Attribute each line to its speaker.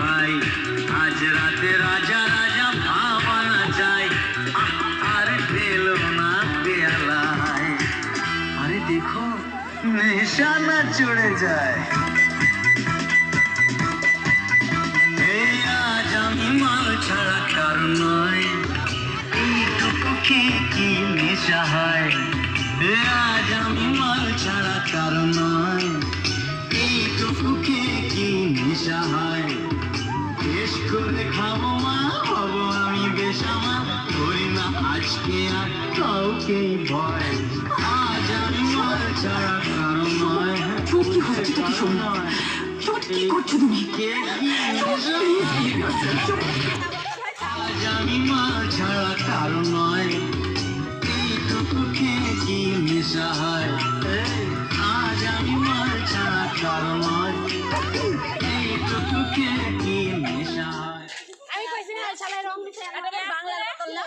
Speaker 1: ভাই। আজ রাতে রাজা রাজা ভাবানা আহ, আর পেল না পেয়ালায় আরে দেখো নেশা না চড়ে যায়। এই আজ আমি মাল ছাড়া কার নয়। খেয়ে কি নেশা হয়? আজ আমি মাল ছাড়া কার নয়। কি নেশা হয় বেশ করে খাব মা হব আমি বেশ আমার। করি না আজকে আর কাউকে ভয়। আজ আমি মাল ছাড়া কার নয়।
Speaker 2: তুমি কি হচ্ছে তো কিশোর তুমি কি করছ তুমি?
Speaker 1: কে আজ আমি মাল ছাড়া কারও নয়। এইটুকু খেয়ে কি নেশা হয় এই, আজ আমি মাল ছাড়া কারও নয়। কি মেশা
Speaker 3: আমি কইছি না শালায় রং দিছে বাংলার বোতল না